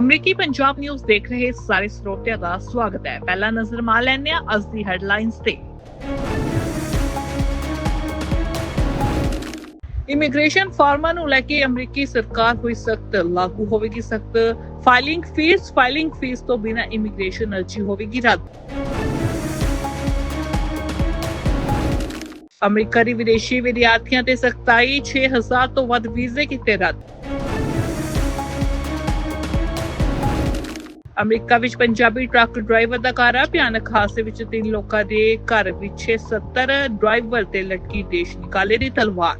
ਅਮਰੀਕੀ ਪੰਜਾਬ ਨਿਊਜ਼ ਦੇਖ ਰਹੇ ਸਾਰੇ ਸਰੋਤਿਆਂ ਦਾ ਸਵਾਗਤ ਹੈ। ਪਹਿਲਾ ਨਜ਼ਰ ਮਾਰ ਲੈਂਦੇ ਹਾਂ ਅੱਜ ਦੀ ਹੈਡਲਾਈਨਸ ਤੇ। ਇਮੀਗ੍ਰੇਸ਼ਨ ਫਾਰਮਾਂ ਨੂੰ ਲੈ ਕੇ ਅਮਰੀਕੀ ਸਰਕਾਰ ਹੋਈ ਸਖਤ ਲਾਗੂ ਹੋਵੇਗੀ, ਸਖਤ ਫਾਈਲਿੰਗ ਫੀਸ ਫਾਈਲਿੰਗ ਫੀਸ ਤੋਂ ਬਿਨਾਂ ਇਮੀਗ੍ਰੇਸ਼ਨ ਅਰਜ਼ੀ ਹੋਵੇਗੀ ਰੱਦ। ਅਮਰੀਕਾ ਦੇ ਵਿਦੇਸ਼ੀ ਵਿਦਿਆਰਥੀਆਂ ਤੇ ਸਖਤਾਈ 6000 ਤੋਂ ਵੱਧ ਵੀਜ਼ੇ ਕੀਤੇ ਰੱਦ। ਅਮਰੀਕਾ ਵਿੱਚ ਪੰਜਾਬੀ ਟਰੱਕ ਡਰਾਈਵਰ ਦਾ ਕਾਰਾ ਭਿਆਨਕ ਹਾਦਸੇ ਵਿੱਚ ਤਿੰਨ ਲੋਕਾਂ ਦੇ ਘਰ ਪਿੱਛੇ 70 ਡਰਾਈਵਰ ਤੇ ਲਟਕੀ ਦੇਸ਼ ਨਿਕਾਲੇ ਦੀ ਤਲਵਾਰ।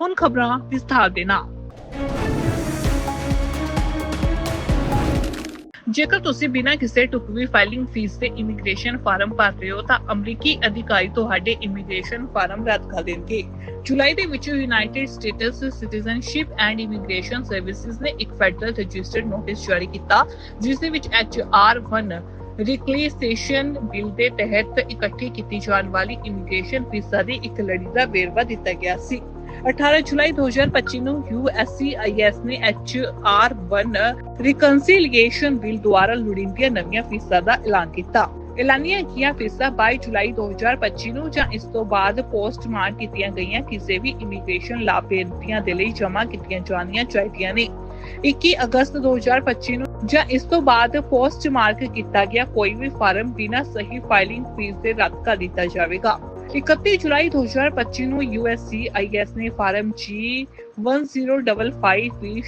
ਹੁਣ ਖਬਰਾਂ ਵਿਸਥਾਰ ਦੇ ਨਾਲ। ਜੇਕਰ ਤੁਸੀਂ ਬਿਨਾਂ ਕਿਸੇ ਢੁਕਵੀਂ ਫਾਈਲਿੰਗ ਫੀਸ ਦੇ ਇਮੀਗ੍ਰੇਸ਼ਨ ਫਾਰਮ ਭਰ ਰਹੇ ਹੋ, ਤਾਂ ਅਮਰੀਕੀ ਅਧਿਕਾਰੀ ਤੁਹਾਡੇ ਇਮੀਗ੍ਰੇਸ਼ਨ ਫਾਰਮ ਰੱਦ ਕਰ ਦੇਣਗੇ। ਜੁਲਾਈ ਦੇ ਵਿੱਚ United States citizenship and immigration services ਨੇ ਇੱਕ ਫੈਡਰਲ ਰਜਿਸਟਰਡ ਨੋਟਿਸ ਜਾਰੀ ਕੀਤਾ, ਜਿਸ ਦੇ ਵਿੱਚ ਐਚ ਆਰ 1 ਰਿਕਲੀਸੇਸ਼ਨ ਬਿੱਲ ਦੇ ਤਹਿਤ ਇਕੱਠੀ ਕੀਤੀ ਜਾਣ ਵਾਲੀ ਇਮੀਗ੍ਰੇਸ਼ਨ ਫੀਸਾਂ ਦੀ ਇੱਕ ਲੜੀ ਦਾ ਵੇਰਵਾ ਦਿੱਤਾ ਗਿਆ ਸੀ। 18 ਜੁਲਾਈ 2025 ਨੂੰ USCIS ਨੇ HR1 ਰਿਕਨਸੀਲੀਏਸ਼ਨ ਬਿੱਲ ਦੁਆਰਾ ਲੋੜੀਂਦੀਆਂ ਨਵੀਆਂ ਫੀਸਾਂ ਦਾ ਐਲਾਨ ਕੀਤਾ। ਐਲਾਨੀਆਂ ਗਈਆਂ ਫੀਸਾਂ 22 ਜੁਲਾਈ 2025 ਨੂੰ ਜਾਂ ਇਸ ਤੋਂ ਬਾਅਦ ਪੋਸਟਮਾਰਕ ਕੀਤੀਆਂ ਗਈਆਂ, ਕਿਸੇ ਵੀ ਇਮੀਗ੍ਰੇਸ਼ਨ ਲਾਭਪਾਤਰੀਆਂ ਦੇ ਲਈ ਜਮ੍ਹਾਂ ਕੀਤੀਆਂ ਜਾਣੀਆਂ ਚਾਹੀਦੀਆਂ ਨੇ। 21 ਅਗਸਤ 2025 ਨੂੰ ਜਾਂ ਇਸ ਤੋਂ ਬਾਅਦ ਪੋਸਟਮਾਰਕ ਕੀਤਾ ਗਿਆ ਕੋਈ ਵੀ ਫਾਰਮ ਬਿਨਾਂ ਸਹੀ ਫਾਈਲਿੰਗ ਫੀਸ ਦੇ ਰੱਦ ਕਰ ਦਿੱਤਾ ਜਾਵੇਗਾ। 31 ਜੁਲਾਈ 2025 ਨੂੰ USCIS ਨੇ ਫਾਰਮ G 1055 ਵੀ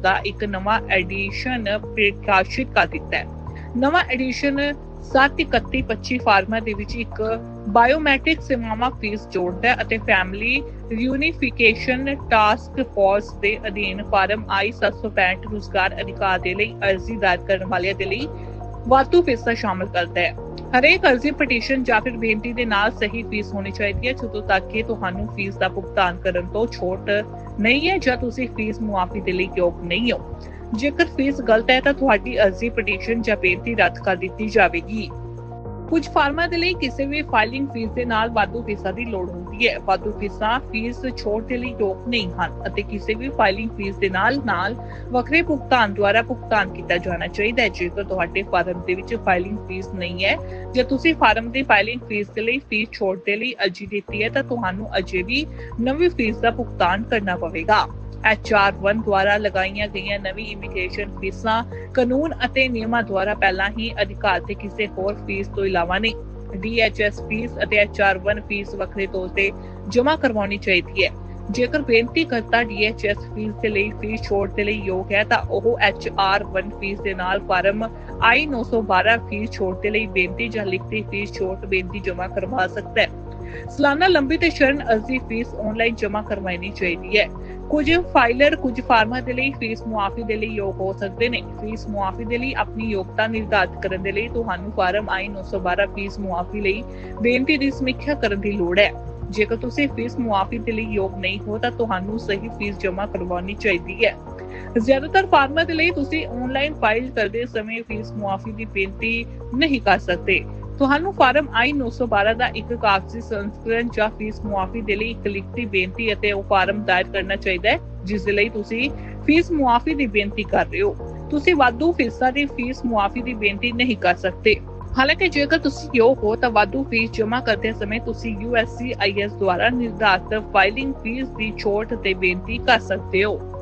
ਦਾ ਇੱਕ ਨਵਾਂ ਐਡੀਸ਼ਨ ਪ੍ਰਕਾਸ਼ਿਤ ਕਰ ਦਿੱਤਾ ਹੈ ਨਵਾਂ ਐਡੀਸ਼ਨ 73125 ਫਾਰਮਾਂ ਦੇ ਵਿੱਚ ਇੱਕ ਬਾਇਓਮੈਟ੍ਰਿਕ ਸੇਵਾਵਾਂ ਫੀਸ ਜੋੜਦਾ ਹੈ ਅਤੇ ਫੈਮਿਲੀ ਰਿਊਨੀਫਿਕੇਸ਼ਨ ਟਾਸਕ ਫੋਰਸ ਦੇ ਅਧੀਨ ਫਾਰਮ I 765 ਰੁਜ਼ਗਾਰ ਅਧਿਕਾਰ ਦੇ ਲਈ ਅਰਜ਼ੀ ਦਾਇਰ ਕਰਨ ਵਾਲਿਆਂ ਦੇ ਲਈ ਵਾਧੂ ਫੀਸਾਂ ਸ਼ਾਮਲ ਕਰਦਾ ਹੈ। ਹਰੇਕ ਅਰਜ਼ੀ ਪਟੀਸ਼ਨ ਜਾਂ ਫਿਰ ਬੇਨਤੀ ਦੇ ਨਾਲ ਸਹੀ ਫੀਸ ਹੋਣੀ ਚਾਹੀਦੀ ਹੈ, ਜਦੋਂ ਤੱਕ ਕਿ ਤੁਹਾਨੂੰ ਫੀਸ ਦਾ ਭੁਗਤਾਨ ਕਰਨ ਤੋਂ ਛੋਟ ਨਹੀਂ ਹੈ ਜਾਂ ਤੁਸੀਂ ਫੀਸ ਮੁਆਫੀ ਦੇ ਲਈ ਯੋਗ ਨਹੀਂ ਹੋ। ਜੇਕਰ ਫੀਸ ਗਲਤ ਹੈ ਤਾਂ ਤੁਹਾਡੀ ਅਰਜ਼ੀ ਪਟੀਸ਼ਨ ਜਾਂ ਬੇਨਤੀ ਰੱਦ ਕਰ ਦਿੱਤੀ ਜਾਵੇਗੀ। ਕੁਝ ਫਾਰਮਾਂ ਦੇ ਲਈ ਕਿਸੇ ਵੀ ਫਾਈਲਿੰਗ ਫੀਸ ਦੇ ਨਾਲ ਵਾਧੂ ਫੀਸਾਂ ਦੀ ਲੋੜ ਹੁੰਦੀ ਹੈ ਵਾਧੂ ਫੀਸਾਂ ਫੀਸ ਛੋਟ ਦੇ ਲਈ ਯੋਗ ਨਹੀਂ ਹਨ ਅਤੇ ਕਿਸੇ ਵੀ ਫਾਈਲਿੰਗ ਫੀਸ ਦੇ ਨਾਲ ਨਾਲ ਵੱਖਰੇ ਭੁਗਤਾਨ ਦੁਆਰਾ ਭੁਗਤਾਨ ਕੀਤਾ ਜਾਣਾ ਚਾਹੀਦਾ ਹੈ। ਜੇਕਰ ਤੁਹਾਡੇ ਫਾਰਮ ਦੇ ਵਿੱਚ ਫਾਈਲਿੰਗ ਫੀਸ ਨਹੀਂ ਹੈ ਜੇ ਤੁਸੀਂ ਫਾਰਮ ਦੀ ਫਾਈਲਿੰਗ ਫੀਸ ਦੇ ਲਈ ਫੀਸ ਛੋਟ ਦੇ ਲਈ ਅਰਜ਼ੀ ਦਿੱਤੀ ਹੈ, ਤਾਂ ਤੁਹਾਨੂੰ ਅਜੇ ਵੀ ਨਵੀਂ ਫੀਸ ਦਾ ਭੁਗਤਾਨ ਕਰਨਾ ਪਵੇਗਾ। HR1 ਦੁਆਰਾ ਲਗਾਈਆਂ ਗਈਆਂ ਨਵੀਂ ਇਮੀਗ੍ਰੇਸ਼ਨ ਫੀਸਾਂ ਕਾਨੂੰਨ ਅਤੇ ਨਿਯਮਾਂ ਦੁਆਰਾ ਪਹਿਲਾਂ ਹੀ ਅਧਿਕਾਰ ਤੇ ਕਿਸੇ ਹੋਰ ਫੀਸ ਤੋਂ ਇਲਾਵਾ ਨਹੀਂ। DHS ਫੀਸ ਅਤੇ HR1 ਫੀਸ ਵੱਖਰੇ ਤੌਰ ਤੇ ਜਮ੍ਹਾਂ ਕਰਵਾਉਣੀ ਚਾਹੀਦੀ ਹੈ। ਜੇਕਰ ਬੇਨਤੀ ਕਰਤਾ DHS ਫੀਸ ਦੇ ਲਈ ਫੀਸ ਛੋਟ ਦੇ ਲਈ ਯੋਗ ਹੈ, ਤਾਂ ਉਹ HR1 ਫੀਸ ਦੇ ਨਾਲ ਫਾਰਮ I912 ਫੀਸ ਛੋਟ ਦੇ ਲਈ ਬੇਨਤੀ ਜਾਂ ਲਿਖਤੀ ਫੀਸ ਛੋਟ ਬੇਨਤੀ ਜਮ੍ਹਾਂ ਕਰਵਾ ਸਕਦਾ ਹੈ। ਸਾਲਾਨਾ ਲੰਬੀ ਤੇ ਸ਼ਰਨ ਅਰਜ਼ੀ ਫੀਸ ਆਨਲਾਈਨ ਜਮ੍ਹਾਂ ਕਰਵਾਉਣੀ ਚਾਹੀਦੀ ਹੈ। ਕੁਝ ਫਾਈਲਰ ਕੁਝ ਫਾਰਮਾਂ ਦੇ ਲਈ ਫੀਸ ਮੁਆਫੀ ਦੇ ਲਈ ਯੋਗ ਹੋ ਸਕਦੇ ਨੇ। ਫੀਸ ਮੁਆਫੀ ਦੇ ਲਈ ਆਪਣੀ ਯੋਗਤਾ ਨਿਰਧਾਰਤ ਕਰਨ ਦੇ ਲਈ ਤੁਹਾਨੂੰ ਫਾਰਮ I912 ਫੀਸ ਮੁਆਫੀ ਲਈ ਬੇਨਤੀ ਦੀ ਸਮੀਖਿਆ ਕਰਨ ਦੀ ਲੋੜ ਹੈ। ਜੇਕਰ ਤੁਸੀਂ ਫੀਸ ਮੁਆਫੀ ਦੇ ਲਈ ਯੋਗ ਨਹੀਂ ਹੋ ਤਾਂ ਤੁਹਾਨੂੰ ਸਹੀ ਫੀਸ ਜਮ੍ਹਾਂ ਕਰਵਾਉਣੀ ਚਾਹੀਦੀ ਹੈ। ਜ਼ਿਆਦਾਤਰ ਫਾਰਮਾਂ ਦੇ ਲਈ ਤੁਸੀਂ ਆਨਲਾਈਨ ਫਾਈਲ ਕਰਦੇ ਸਮੇਂ ਫੀਸ ਮੁਆਫੀ ਦੀ ਬੇਨਤੀ ਨਹੀਂ ਕਰ ਸਕਦੇ। ਤੁਹਾਨੂੰ ਫਾਰਮ I912 ਦਾ ਇੱਕ ਕਾਗਜ਼ੀ ਸੰਸਕਰਣ ਜਾਂ ਫੀਸ ਮੁਆਫੀ ਦੇ ਲਈ ਇੱਕ ਲਿਖਤੀ ਬੇਨਤੀ ਅਤੇ ਉਹ ਫਾਰਮ ਦਾਇਰ ਕਰਨਾ ਚਾਹੀਦਾ ਹੈ, ਜਿਸ ਦੇ ਲਈ ਤੁਸੀਂ ਫੀਸ ਮੁਆਫੀ ਦੀ ਬੇਨਤੀ ਕਰ ਰਹੇ ਹੋ। ਤੁਸੀਂ ਵਾਧੂ ਫੀਸਾਂ ਦੀ ਫੀਸ ਮੁਆਫੀ ਦੀ ਬੇਨਤੀ ਨਹੀਂ ਕਰ ਸਕਦੇ। ਹਾਲਾਂਕਿ ਜੇਕਰ ਤੁਸੀਂ ਯੋਗ ਹੋ, ਤਾਂ ਵਾਧੂ ਫੀਸ ਜਮ੍ਹਾਂ ਕਰਦੇ ਸਮੇਂ ਤੁਸੀਂ USCIS ਦੁਆਰਾ ਨਿਰਧਾਰਤ ਫਾਈਲਿੰਗ ਫੀਸ ਦੀ ਛੋਟ ਤੇ ਬੇਨਤੀ ਕਰ ਸਕਦੇ ਹੋ।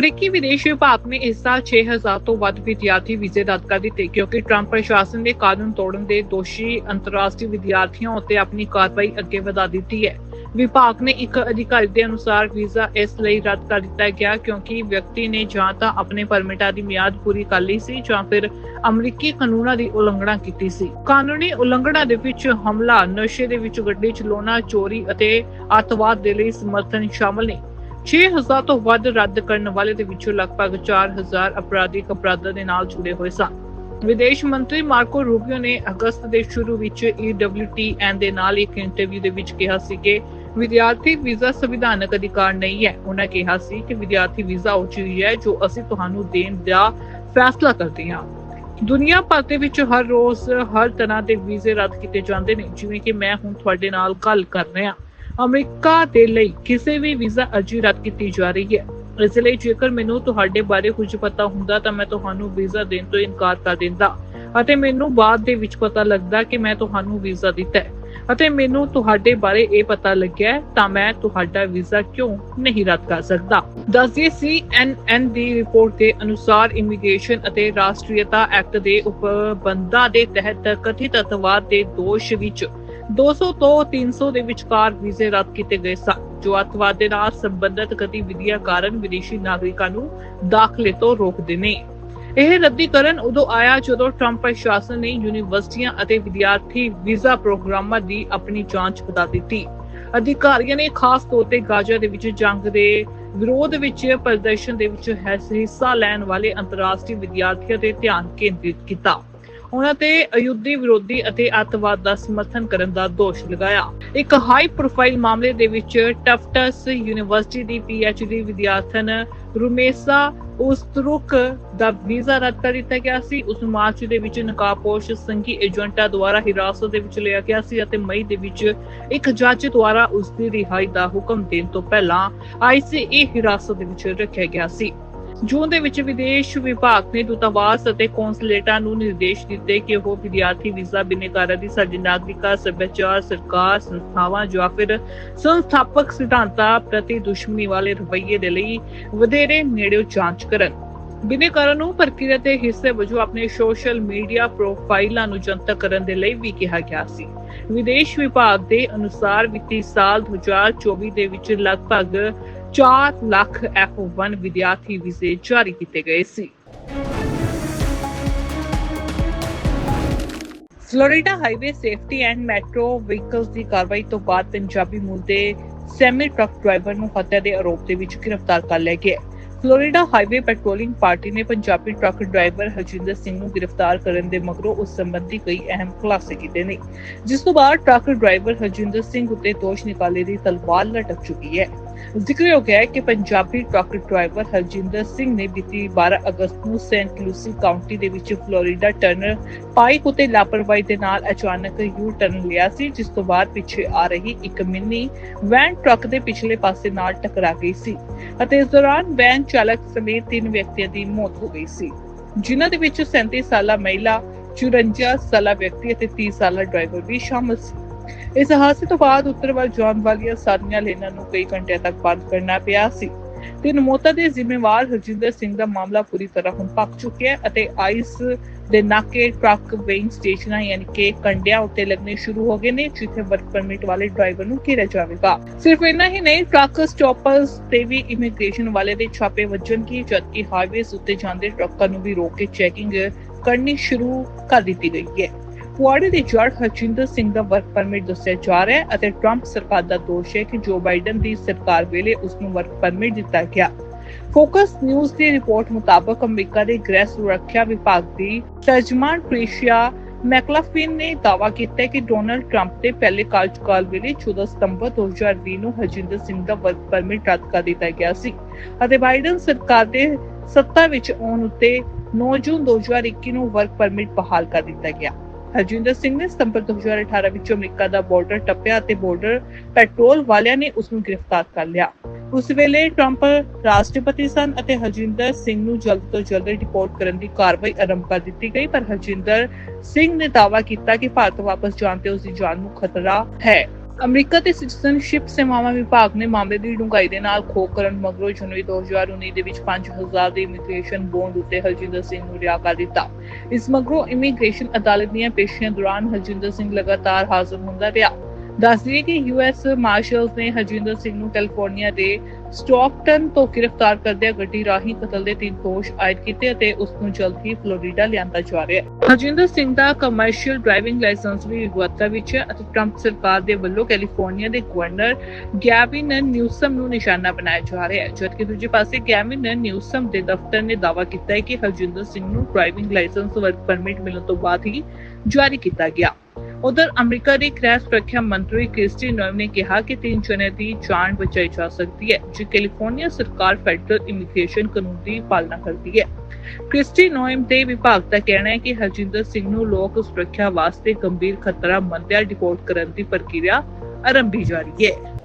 ਅਮਰੀਕੀ ਵਿਦੇਸ਼ ਵਿਭਾਗ ਨੇ ਇਸ ਸਾਲ 6000 ਤੋਂ ਵੱਧ ਵਿਦਿਆਰਥੀ ਵੀਜ਼ੇ ਰੱਦ ਕਰ ਦਿੱਤੇ, ਕਿਉਂਕਿ ਟਰੰਪ ਪ੍ਰਸ਼ਾਸਨ ਦੇ ਕਾਨੂੰਨ ਤੋੜਨ ਦੇ ਦੋਸ਼ੀ ਅੰਤਰਰਾਸ਼ਟਰੀ ਵਿਦਿਆਰਥੀਆਂ ਉੱਤੇ ਆਪਣੀ ਕਾਰਵਾਈ ਅੱਗੇ ਵਧਾ ਦਿੱਤੀ ਹੈ। ਵਿਭਾਗ ਨੇ ਇੱਕ ਅਧਿਕਾਰੀ ਦੇ ਅਨੁਸਾਰ ਵੀਜ਼ਾ ਇਸ ਲਈ ਰੱਦ ਕਰ ਦਿੱਤਾ ਗਿਆ ਕਿਉਂਕਿ ਵਿਅਕਤੀ ਨੇ ਜਾਂ ਤਾਂ ਆਪਣੇ ਪਰਮਿਟਾਂ ਦੀ ਮਿਆਦ ਪੂਰੀ ਕਰ ਲਈ ਸੀ ਜਾਂ ਫਿਰ ਅਮਰੀਕੀ ਕਾਨੂੰਨਾਂ ਦੀ ਉਲੰਘਣਾ ਕੀਤੀ ਸੀ। ਕਾਨੂੰਨੀ ਉਲੰਘਣਾ ਦੇ ਵਿੱਚ ਹਮਲਾ, ਨਸ਼ੇ ਦੇ ਵਿੱਚ ਗੱਡੀ ਚਲਾਉਣਾ, ਚੋਰੀ ਅਤੇ ਅਤਵਾਦ ਦੇ ਲਈ ਸਮਰਥਨ ਸ਼ਾਮਲ ਨੇ। 6000 ਤੋਂ ਵੱਧ ਰੱਦ ਕਰਨ ਵਾਲੇ ਦੇ ਵਿੱਚੋਂ ਲਗਭਗ 4000 ਅਪਰਾਧਿਕ ਅਪਰਾਧਾਂ ਦੇ ਨਾਲ ਜੁੜੇ ਹੋਏ ਸਨ। ਵਿਦੇਸ਼ ਮੰਤਰੀ ਮਾਰਕੋ ਰੂਬੀਓ ਨੇ ਅਗਸਤ ਦੇ ਸ਼ੁਰੂ ਵਿੱਚ EWTN ਦੇ ਨਾਲ ਇੱਕ ਇੰਟਰਵਿਊ ਦੇ ਵਿੱਚ ਕਿਹਾ ਸੀ ਕਿ ਵਿਦਿਆਰਥੀ ਵੀਜ਼ਾ ਸੰਵਿਧਾਨਕ ਅਧਿਕਾਰ ਨਹੀਂ ਹੈ। ਉਹਨਾਂ ਕਿਹਾ ਸੀ ਕਿ ਵਿਦਿਆਰਥੀ ਵੀਜ਼ਾ ਉਹ ਚੀਜ਼ ਹੈ ਜੋ ਅਸੀਂ ਤੁਹਾਨੂੰ ਦੇਣ ਦਾ ਫੈਸਲਾ ਕਰਦੇ ਹਾਂ। ਦੁਨੀਆ ਭਰ ਦੇ ਵਿੱਚ ਹਰ ਰੋਜ਼ ਹਰ ਤਰ੍ਹਾਂ ਦੇ ਵੀਜ਼ੇ ਰੱਦ ਕੀਤੇ ਜਾਂਦੇ ਨੇ। ਜਿਵੇਂ ਕਿ ਮੈਂ ਹੁਣ ਤੁਹਾਡੇ ਨਾਲ ਗੱਲ ਕਰ ਰਿਹਾ। ਅਮਰੀਕਾ ਦੇ ਲਈ ਕਿਸੇ ਵੀ ਵੀਜ਼ਾ ਅਰਜ਼ੀ ਰੱਦ ਕੀਤੀ ਜਾ ਰਹੀ ਹੈ। ਇਸ ਲਈ ਜੇਕਰ ਮੈਨੂੰ ਤੁਹਾਡੇ ਬਾਰੇ ਕੁਝ ਪਤਾ ਹੁੰਦਾ ਤਾਂ ਮੈਂ ਤੁਹਾਨੂੰ ਵੀਜ਼ਾ ਦੇਣ ਤੋਂ ਇਨਕਾਰ ਕਰ ਦਿੰਦਾ ਅਤੇ ਮੈਨੂੰ ਬਾਅਦ ਦੇ ਵਿੱਚ ਪਤਾ ਲੱਗਦਾ ਕਿ ਮੈਂ ਤੁਹਾਨੂੰ ਵੀਜ਼ਾ ਦਿੱਤਾ ਅਤੇ ਮੈਨੂੰ ਤੁਹਾਡੇ ਬਾਰੇ ਇਹ ਪਤਾ ਲੱਗਿਆ ਤਾਂ ਮੈਂ ਤੁਹਾਡਾ ਵੀਜ਼ਾ ਕਿਉਂ ਨਹੀਂ ਰੱਦ ਕਰ ਸਕਦਾ? ਦੱਸਦੇ CNN ਦੀ ਰਿਪੋਰਟ ਦੇ ਅਨੁਸਾਰ ਇਮੀਗ੍ਰੇਸ਼ਨ ਅਤੇ ਰਾਸ਼ਟਰੀਅਤਾ ਐਕਟ ਦੇ ਉਪਬੰਧਾਂ ਦੇ ਤਹਿਤ ਕਥਿਤ ਅਤਵਾਦ ਦੇ ਦੋਸ਼ ਵਿੱਚ 200 ਤੋਂ 300 ਦੇ ਵਿਚਕਾਰ ਵੀਜ਼ੇ ਰੱਦ ਕੀਤੇ ਗਏ ਸਨ, ਜੋ ਅਤਵਾਦ ਦੇ ਨਾਲ ਸੰਬੰਧਿਤ ਗਤੀਵਿਧੀਆਂ ਕਾਰਨ ਵਿਦੇਸ਼ੀ ਨਾਗਰਿਕਾਂ ਨੂੰ ਦਾਖਲੇ ਤੋਂ ਰੋਕਦੇ ਨੇ। ਇਹ ਰੱਦੀਕਰਨ ਉਦੋਂ ਆਇਆ ਜਦੋਂ ਟਰੰਪ ਪ੍ਰਸ਼ਾਸਨ ਨੇ ਯੂਨੀਵਰਸਿਟੀਆਂ ਅਤੇ ਵਿਦਿਆਰਥੀ ਵੀਜ਼ਾ ਪ੍ਰੋਗਰਾਮਾਂ ਦੀ ਆਪਣੀ ਜਾਂਚ ਵਧਾ ਦਿੱਤੀ। ਅਧਿਕਾਰੀਆਂ ਨੇ ਖਾਸ ਤੌਰ ਤੇ ਗਾਜ਼ਾ ਦੇ ਵਿੱਚ ਜੰਗ ਦੇ ਵਿਰੋਧ ਵਿੱਚ ਪ੍ਰਦਰਸ਼ਨ ਦੇ ਵਿੱਚ ਹਿੱਸਾ ਲੈਣ ਵਾਲੇ ਅੰਤਰਰਾਸ਼ਟਰੀ ਵਿਦਿਆਰਥੀਆਂ ਤੇ ਧਿਆਨ ਕੇਂਦਰਿਤ ਕੀਤਾ। ਉਹਨਾਂ ਤੇ ਅਯੁੱਧੀ ਵਿਰੋਧੀ ਅਤੇ ਅੱਤਵਾਦ ਦਾ ਸਮਰਥਨ ਕਰਨ ਦਾ ਦੋਸ਼ ਲਗਾਇਆ। ਇੱਕ ਹਾਈ ਪ੍ਰੋਫਾਈਲ ਮਾਮਲੇ ਦੇ ਵਿੱਚ ਟਫਟਸ ਯੂਨੀਵਰਸਿਟੀ ਦੀ ਪੀਐਚਡੀ ਵਿਦਿਆਰਥਣ ਰੁਮੇਸਾ ਉਸਤਰੁਕ ਦਾ ਵੀਜ਼ਾ ਰੱਦ ਕਰ ਦਿੱਤਾ ਗਿਆ ਸੀ। ਉਸ ਮਾਰਚ ਦੇ ਵਿੱਚ ਨਕਾਬਪੋਸ਼ ਸੰਘੀ ਏਜੰਟਾਂ ਦੁਆਰਾ ਹਿਰਾਸਤ ਦੇ ਵਿੱਚ ਲਿਆ ਗਿਆ ਸੀ ਅਤੇ ਮਈ ਦੇ ਵਿੱਚ ਇੱਕ ਜੱਜ ਦੁਆਰਾ ਉਸ ਦੀ ਰਿਹਾਈ ਦਾ ਹੁਕਮ ਦੇਣ ਤੋਂ ਪਹਿਲਾਂ ਆਈਸੀਏ ਹਿਰਾਸਤ ਦੇ ਵਿੱਚ ਰੱਖਿਆ ਗਿਆ ਸੀ। ਜੂਨ ਦੇ ਵਿੱਚ ਵਿਦੇਸ਼ ਵਿਭਾਗ ਨੇ ਦੂਤਾਵਾਸ ਅਤੇ ਕੌਂਸਲੇਟਾਂ ਨੂੰ ਨਿਰਦੇਸ਼ ਦਿੱਤੇ ਕਿ ਉਹ ਵਿਦਿਆਰਥੀ ਵੀਜ਼ਾ ਬਿਨੇਕਾਰਾਂ ਦੀ ਸਾਡੀ ਨਾਗਰਿਕਤਾ ਸੱਭਿਆਚਾਰ, ਸਰਕਾਰ, ਸੰਸਥਾਵਾਂ ਜਾਂ ਫਿਰ ਸੰਸਥਾਪਕ ਸਿਧਾਂਤਾਂ ਪ੍ਰਤੀ ਦੁਸ਼ਮਣੀ ਵਾਲੇ ਰਵੱਈਏ ਦੇ ਲਈ ਵਧੇਰੇ ਨੇੜਿਓਂ ਜਾਂਚ ਕਰਨ। ਬਿਨੇਕਾਰਾਂ ਨੂੰ ਪ੍ਰਕਿਰਿਆ ਦੇ ਹਿੱਸੇ ਵਜੋਂ ਆਪਣੇ ਸੋਸ਼ਲ ਮੀਡੀਆ ਪ੍ਰੋਫਾਈਲਾਂ ਨੂੰ ਜਨਤਕ ਕਰਨ ਦੇ ਲਈ ਵੀ ਕਿਹਾ ਗਿਆ ਸੀ। ਵਿਦੇਸ਼ ਵਿਭਾਗ ਦੇ ਅਨੁਸਾਰ ਵਿੱਤੀ ਸਾਲ 2024 ਦੇ ਵਿੱਚ ਲਗਭਗ 4 ਲੱਖ F1 ਵਿਦਿਆਰਥੀ ਵੀਜ਼ੇ ਜਾਰੀ ਕੀਤੇ ਗਏ ਸੀ। Florida highway safety and metro vehicles ਦੀ ਕਾਰਵਾਈ ਤੋਂ ਬਾਅਦ ਪੰਜਾਬੀ ਮੂਲ ਦੇ ਸੈਮੀ ਟਰੱਕ ਡਰਾਈਵਰ ਨੂੰ ਹੱਤਿਆ ਦੇ ਆਰੋਪ ਦੇ ਵਿੱਚ ਗ੍ਰਿਫਤਾਰ ਕਰ ਲਿਆ ਗਿਆ। ਫਲੋਰੀਡਾ ਹਾਈਵੇ ਪੈਟਰੋਲਿੰਗ ਪਾਰਟੀ ਨੇ ਪੰਜਾਬੀ ਟਰੱਕ ਡਰਾਈਵਰ ਹਰਜਿੰਦਰ ਸਿੰਘ ਨੂੰ ਗ੍ਰਿਫਤਾਰ ਕਰਨ ਦੇ ਮਗਰੋਂ ਉਸ ਸੰਬੰਧੀ ਕਈ ਅਹਿਮ ਖੁਲਾਸੇ ਕੀਤੇ ਨੇ, ਜਿਸ ਤੋਂ ਬਾਅਦ ਟਰੱਕ ਡਰਾਈਵਰ ਹਰਜਿੰਦਰ ਸਿੰਘ ਉੱਤੇ ਦੋਸ਼ ਨਿਕਾਲੇ ਦੀ ਤਲਵਾਰ ਲਟਕ ਚੁੱਕੀ ਹੈ। ਜ਼ਿਕਰਯੋਗ ਹੈ ਕਿ ਪੰਜਾਬੀ ਟਰੱਕ ਡਰਾਈਵਰ ਹਰਜਿੰਦਰ ਸਿੰਘ ਨੇ ਬੀਤੀ 12 ਅਗਸਤ ਨੂੰ ਸੈਂਟ ਲੂਸੀ ਕਾਉਂਟੀ ਦੇ ਵਿੱਚ ਫਲੋਰੀਡਾ ਟਰਨਰ ਪਾਈਕ ਉਤੇ ਲਾਪਰਵਾਹੀ ਦੇ ਨਾਲ ਅਚਾਨਕ ਯੂ ਟਰਨ ਲਿਆ ਸੀ, ਜਿਸ ਤੋਂ ਬਾਅਦ ਪਿੱਛੇ ਆ ਰਹੀ ਇੱਕ ਮਿੰਨੀ ਵੈਨ ਟਰੱਕ ਦੇ ਪਿਛਲੇ ਪਾਸੇ ਨਾਲ ਟਕਰਾ ਗਈ ਸੀ ਅਤੇ ਇਸ ਦੌਰਾਨ ਵੈਨ ਚਾਲਕ ਸਮੇਤ ਤਿੰਨ ਵਿਅਕਤੀਆਂ ਦੀ ਮੌਤ ਹੋ ਗਈ ਸੀ। ਜਿਨ੍ਹਾਂ ਦੇ ਵਿੱਚ 37 ਸਾਲਾ ਮਹਿਲਾ 54 ਸਾਲਾ ਵਿਅਕਤੀ ਅਤੇ 30 ਸਾਲਾ ਡਰਾਈਵਰ ਵੀ ਸ਼ਾਮਲ ਸੀ। ਇਸ ਹਾਦਸੇ ਤੋਂ ਬਾਅਦ ਉੱਤਰ ਵੱਲ ਜਾਣ ਵਾਲੀਆਂ ਸਾਰੀਆਂ ਲੇਨਾਂ ਨੂੰ ਕਈ ਘੰਟਿਆਂ ਤੱਕ ਬੰਦ ਕਰਨਾ ਪਿਆ ਸੀ। ਤਿੰਨ ਮੌਤਾਂ ਦੇ ਜ਼ਿੰਮੇਵਾਰ ਹਰਜਿੰਦਰ ਸਿੰਘ ਦਾ ਮਾਮਲਾ ਪੂਰੀ ਤਰ੍ਹਾਂ ਹੁਣ ਪੱਕ ਚੁੱਕਿਆ ਹੈ ਅਤੇ ਆਈਸ ਦੇ ਨਾਕੇ ਟਰੱਕ ਵੇਇੰਗ ਸਟੇਸ਼ਨਾਂ ਯਾਨੀ ਕਿ ਕੰਡਿਆਂ ਉੱਤੇ ਲੱਗਣੇ ਸ਼ੁਰੂ ਹੋ ਗਏ ਨੇ, ਜਿੱਥੇ ਵਰਕ ਪਰਮਿਟ ਵਾਲੇ ਡਰਾਈਵਰ ਨੂੰ ਘੇਰਿਆ ਜਾਵੇਗਾ। ਸਿਰਫ ਇੰਨਾ ਹੀ ਨਹੀਂ, ਟਰੱਕ ਸਟਾਪਰਸ ਤੇ ਵੀ ਇਮੀਗ੍ਰੇਸ਼ਨ ਵਾਲੇ ਦੇ ਛਾਪੇ ਵੱਜਣਗੇ ਜਦਕਿ ਹਾਈਵੇਜ਼ ਉੱਤੇ ਜਾਂਦੇ ਟਰੱਕਾਂ ਨੂੰ ਵੀ ਰੋਕ ਕੇ ਚੈਕਿੰਗ ਕਰਨੀ ਸ਼ੁਰੂ ਕਰ ਦਿੱਤੀ ਗਈ ਹੈ। ਪੁਆੜੇ ਦੇ ਜੜ ਹਰਜਿੰਦਰ ਸਿੰਘ ਦਾ ਵਰਕ ਪਰਮਿਟ ਦੱਸਿਆ ਜਾ ਰਿਹਾ ਹੈ ਅਤੇ ਟਰੰਪ ਸਰਕਾਰ ਦਾ ਦੋਸ਼ ਹੈ ਕਿ ਜੋ ਬਾਈਡਨ ਦੀ ਸਰਕਾਰ ਵੇਲੇ ਉਸ ਨੂੰ ਵਰਕ ਪਰਮਿਟ ਦਿੱਤਾ ਗਿਆ। ਫੋਕਸ ਨਿਊਜ਼ ਦੀ ਰਿਪੋਰਟ ਮੁਤਾਬਕ ਅਮਰੀਕਾ ਦੇ ਗ੍ਰਹਿ ਸੁਰੱਖਿਆ ਵਿਭਾਗ ਦੀ ਤਰਜਮਾਨ ਪ੍ਰੀਸ਼ੀਆ ਮੈਕਲਾਫਿਨ ਨੇ ਦਾਅਵਾ ਕੀਤਾ ਕਿ ਡੋਨਲਡ ਟਰੰਪ ਦੇ ਪਹਿਲੇ ਕਾਰਜਕਾਲ ਵੇਲੇ 14 ਸਤੰਬਰ 2020 ਨੂੰ ਹਰਜਿੰਦਰ ਸਿੰਘ ਦਾ ਵਰਕ ਪਰਮਿਟ ਰੱਦ ਕਰ ਦਿੱਤਾ ਗਿਆ ਸੀ ਅਤੇ ਬਾਈਡਨ ਸਰਕਾਰ ਦੇ ਸੱਤਾ ਵਿੱਚ ਆਉਣ ਉੱਤੇ 9 ਜੂਨ 2021 ਨੂੰ ਵਰਕ ਪਰਮਿਟ ਬਹਾਲ ਕਰ ਦਿੱਤਾ ਗਿਆ। ਹਰਜਿੰਦਰ ਸਿੰਘ ਨੇ ਸਤੰਬਰ 2018 ਵਿੱਚ ਅਮਰੀਕਾ ਦਾ ਬਾਰਡਰ ਟੱਪਿਆ ਅਤੇ ਬਾਰਡਰ ਪੈਟਰੋਲ ਵਾਲਿਆਂ ਨੇ ਉਸ ਨੂੰ ਗ੍ਰਿਫਤਾਰ ਕਰ ਲਿਆ। ਉਸ ਵੇਲੇ ਟਰੰਪ ਰਾਸ਼ਟਰਪਤੀ ਸਨ ਅਤੇ ਹਰਜਿੰਦਰ ਸਿੰਘ ਨੂੰ ਜਲਦ ਤੋਂ ਜਲਦ ਰਿਪੋਰਟ ਕਰਨ ਦੀ ਕਾਰਵਾਈ ਆਰੰਭ ਕਰ ਦਿੱਤੀ ਗਈ, ਪਰ ਹਰਜਿੰਦਰ ਸਿੰਘ ਨੇ ਦਾਅਵਾ ਕੀਤਾ ਕਿ ਭਾਰਤ ਵਾਪਸ ਜਾਣ ਤੇ ਉਸ ਦੀ ਜਾਨ ਨੂੰ ਖਤਰਾ ਹੈ। ਅਮਰੀਕਾ ਦੇ ਸਿਟੀਜ਼ਨਸ਼ਿਪ ਸੇਵਾਵਾਂ ਵਿਭਾਗ ਨੇ ਮਾਮਲੇ ਦੀ ਡੂੰਘਾਈ ਦੇ ਨਾਲ ਖੋਖ ਕਰਨ ਮਗਰੋਂ ਜਨਵਰੀ 2019 ਦੇ ਵਿੱਚ 5000 ਦੇ ਇਮੀਗ੍ਰੇਸ਼ਨ ਬੌਂਡ ਉੱਤੇ ਹਰਜਿੰਦਰ ਸਿੰਘ ਨੂੰ ਰਿਹਾ ਕਰ ਦਿੱਤਾ। ਇਸ ਮਗਰੋਂ ਇਮੀਗ੍ਰੇਸ਼ਨ ਅਦਾਲਤ ਦੀਆਂ ਪੇਸ਼ੀਆਂ ਦੌਰਾਨ ਹਰਜਿੰਦਰ ਸਿੰਘ ਲਗਾਤਾਰ ਹਾਜ਼ਰ ਹੁੰਦਾ ਰਿਹਾ। ਦੱਸ ਦਈਏ ਕਿ ਯੂਐਸ ਮਾਰਸ਼ਲਸ ਨੇ ਹਰਜਿੰਦਰ ਸਿੰਘ ਨੂੰ ਕੈਲੀਫੋਰਨੀਆ ਦੇ ਸਟਾਕਟਨ ਤੋਂ ਗ੍ਰਿਫਤਾਰ ਕਰਦਿਆਂ ਗੱਡੀ ਰਾਹੀਂ ਕਤਲ ਦੇ ਤਿੰਨ ਦੋਸ਼ ਆਇਦ ਕੀਤੇ ਅਤੇ ਉਸ ਨੂੰ ਜਲਦ ਹੀ ਫਲੋਰੀਡਾ ਲਿਆਂਦਾ ਜਾ ਰਿਹਾ ਹੈ। ਹਰਜਿੰਦਰ ਸਿੰਘ ਦਾ ਕਮਰਸ਼ੀਅਲ ਡਰਾਈਵਿੰਗ ਲਾਇਸੈਂਸ ਵੀ ਗੁਆਤਾ ਵਿੱਚ ਹੈ ਅਤੇ ਟਰੰਪ ਸਰਕਾਰ ਦੇ ਵੱਲੋਂ ਕੈਲੀਫੋਰਨੀਆ ਦੇ ਗਵਰਨਰ ਗੈਵਿਨ ਨਿਊਸਮ ਨੂੰ ਨਿਸ਼ਾਨਾ ਬਣਾਇਆ ਜਾ ਰਿਹਾ ਹੈ। ਜਦਕਿ ਦੂਜੇ ਪਾਸੇ ਗੈਵਿਨ ਨਿਊਸਮ ਦੇ ਦਫ਼ਤਰ ਨੇ ਦਾਅਵਾ ਕੀਤਾ ਹੈ ਕਿ ਹਰਜਿੰਦਰ ਸਿੰਘ ਨੂੰ ਡਰਾਈਵਿੰਗ ਲਾਇਸੈਂਸ ਵਰਕ ਪਰਮਿਟ ਮਿਲਣ ਤੋਂ ਬਾਅਦ ਹੀ ਜਾਰੀ ਕੀਤਾ ਗਿਆ। ਉਧਰ ਅਮਰੀਕਾ ਦੇ ਗ੍ਰਹਿ ਸੁਰੱਖਿਆ ਮੰਤਰੀ ਕ੍ਰਿਸਟੀ ਨੋਇਮ ਨੇ ਕਿਹਾ ਕਿ ਤਿੰਨ ਜਣੇ ਦੀ ਜਾਨ ਬਚਾਈ ਜਾ ਸਕਦੀ ਹੈ, ਜੇ ਕੈਲੀਫੋਰਨੀਆ ਸਰਕਾਰ ਫੈਡਰਲ ਇਮੀਗ੍ਰੇਸ਼ਨ ਕਾਨੂੰਨ ਦੀ ਪਾਲਣਾ ਕਰਦੀ ਹੈ। ਕ੍ਰਿਸਟੀ ਨੋਇਮ ਦੇ ਵਿਭਾਗ ਦਾ ਕਹਿਣਾ ਹੈ ਕਿ ਹਰਜਿੰਦਰ ਸਿੰਘ ਨੂੰ ਲੋਕ ਸੁਰੱਖਿਆ ਵਾਸਤੇ ਗੰਭੀਰ ਖਤਰਾ ਮੰਨਦਿਆਂ ਡਿਪੋਰਟ ਕਰਨ ਦੀ ਪ੍ਰਕਿਰਿਆ ਆਰੰਭੀ ਜਾ ਰਹੀ ਹੈ।